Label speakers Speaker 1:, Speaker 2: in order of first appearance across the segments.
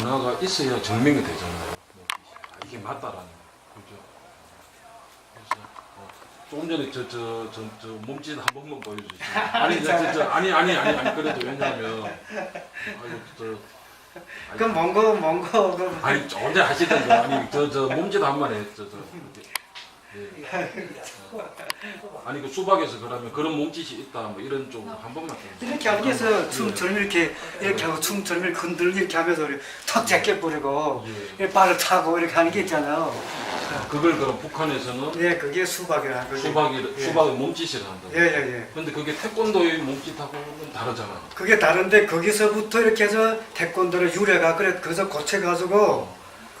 Speaker 1: 문화가 있어야 증명이 되잖아요. 아, 이게 맞다라는 거. 그죠? 그래서 어, 조금 전에 저 저 저 저 몸짓 한 번만 보여주시죠. 아니 저, 저, 저, 아니 아니 아니 아니 그래도 왜냐하면 아유 저
Speaker 2: 그럼 뭔거 그
Speaker 1: 아니 언제 하시던 거 아니 저 저 몸짓 한 번 해. 저저. 아니 그 수박에서 그러면 그런 몸짓이 있다 뭐 이런 쪽 한 번만 좀.
Speaker 2: 이렇게 앉아서
Speaker 1: 예.
Speaker 2: 춤처럼 이렇게 이렇게 하고 춤처럼 이렇게 흔들고 이렇게 하면서 턱 제껴 뿌리고
Speaker 1: 예.
Speaker 2: 이렇게 발을 차고 이렇게 하는 게 있잖아요.
Speaker 1: 그걸 그럼 북한에서는
Speaker 2: 예, 그게 수박이라는 거죠.
Speaker 1: 수박이
Speaker 2: 예.
Speaker 1: 수박의 몸짓을 한다.
Speaker 2: 예, 예, 예.
Speaker 1: 근데 그게 태권도의 몸짓하고는 다르잖아.
Speaker 2: 그게 다른데 거기서부터 이렇게 해서 태권도를 유래가 그래 그래서 고쳐가지고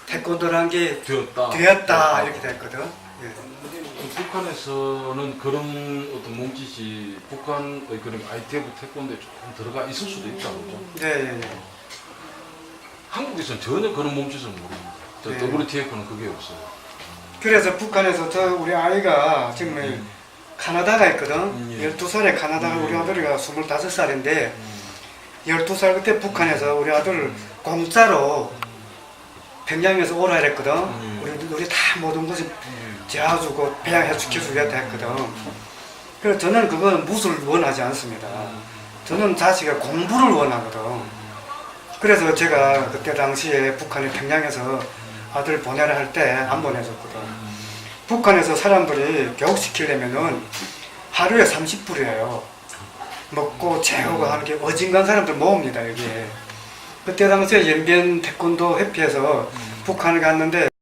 Speaker 2: 태권도라는 게
Speaker 1: 되었다.
Speaker 2: 되었다 이렇게 됐거든. 예.
Speaker 1: 그럼 북한에서는 그런 어떤 몸짓이 북한의 그런 ITF 태권도에 조금 들어가 있을 수도 있다 그죠?
Speaker 2: 예, 예, 예.
Speaker 1: 한국에서는 전혀 그런 몸짓을 모릅니다. 저
Speaker 2: 네.
Speaker 1: WTF는 그게 없어요.
Speaker 2: 그래서 북한에서 저 우리 아이가 지금
Speaker 1: 음.
Speaker 2: 카나다가 있거든.
Speaker 1: 음, 예.
Speaker 2: 12살에 카나다가
Speaker 1: 음.
Speaker 2: 우리 아들이가 25살인데
Speaker 1: 음.
Speaker 2: 12살 그때 북한에서 우리 아들을 공짜로 평양에서 오라 했거든.
Speaker 1: 음.
Speaker 2: 우리, 다 모든 것을
Speaker 1: 음.
Speaker 2: 재워주고 배양해 시켜주겠다 했거든. 그래서 저는 그건 무술을 원하지 않습니다. 저는 자식의 공부를 원하거든. 그래서 제가 그때 당시에 북한에 평양에서 아들 보내라 할 때 안 보내줬거든. 북한에서 사람들이 교육시키려면은 하루에 30불이에요. 먹고 재우고 하는 게 어진간 사람들 모읍니다, 여기에. 그때 당시에 연변 태권도 회피해서 북한을 갔는데